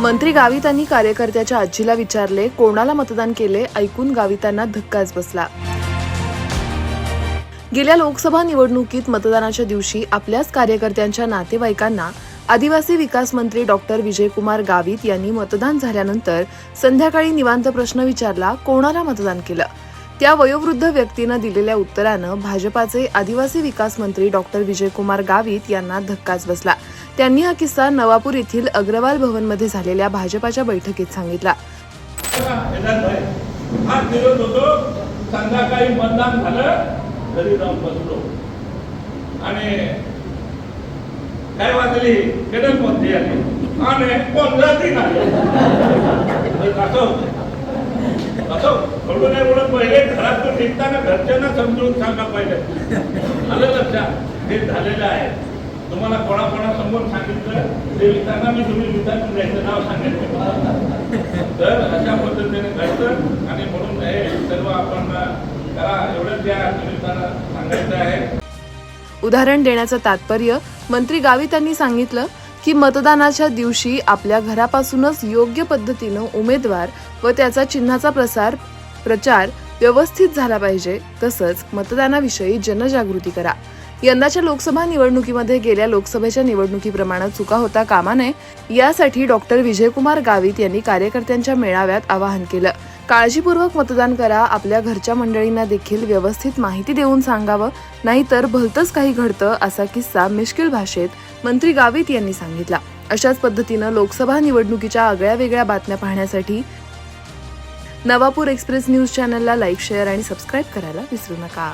मंत्री गावितांनी कार्यकर्त्याच्या आजीला विचारले कोणाला मतदान केले ऐकून गावितांना धक्काच बसला. गेल्या लोकसभा निवडणुकीत मतदानाच्या दिवशी आपल्याच कार्यकर्त्यांच्या नातेवाईकांना आदिवासी विकास मंत्री डॉक्टर विजयकुमार गावित यांनी मतदान झाल्यानंतर संध्याकाळी निवांत प्रश्न विचारला कोणाला मतदान केलं? त्या वयोवृद्ध व्यक्तीनं दिलेल्या उत्तरानं भाजपाचे आदिवासी विकास मंत्री डॉक्टर विजयकुमार गावित यांना धक्काच बसला. त्यांनी हा किस्सा नवापूर येथील अग्रवाल भवनमध्ये झालेल्या भाजपाच्या बैठकीत सांगितला. संध्याकाळी मतदान झालं घरी जाऊन बसलो आणि काय वाजली केडनमध्ये आली आणि असं होतं असं थोडं नाही बोलत पहिले घरातून निघताना घरच्यांना समजून सांगा पाहिजे आलं लक्षात. हे झालेलं आहे. तुम्हाला कोणाकोणासमोर सांगितलं ते विचारणार मी तुम्ही विचारून द्यायचं नाव सांगितलं. तर अशा पद्धतीने घडतं आणि म्हणून हे सर्व आपण करा. एवढंच या निमित्तानं सांगायचं आहे. उदाहरण देण्याचं तात्पर्य मंत्री गावित यांनी सांगितलं की मतदानाच्या दिवशी आपल्या घरापासूनच योग्य पद्धतीनं उमेदवार व त्याचा चिन्हाचा प्रसार प्रचार व्यवस्थित झाला पाहिजे तसंच मतदानाविषयी जनजागृती करा. यंदाच्या लोकसभा निवडणुकीमध्ये गेल्या लोकसभेच्या निवडणुकीप्रमाणे चुका होता कामा नये यासाठी डॉक्टर विजयकुमार गावित यांनी कार्यकर्त्यांच्या मेळाव्यात आवाहन केलं. काळजीपूर्वक मतदान करा आपल्या घरच्या मंडळींना देखील व्यवस्थित माहिती देऊन सांगावं नाहीतर भलतंच काही घडतं असा किस्सा मिश्किल भाषेत मंत्री गावित यांनी सांगितला. अशाच पद्धतीनं लोकसभा निवडणुकीच्या आगळ्या वेगळ्या बातम्या पाहण्यासाठी नवापूर एक्सप्रेस न्यूज चॅनलला लाईक शेअर आणि सबस्क्राईब करायला विसरू नका.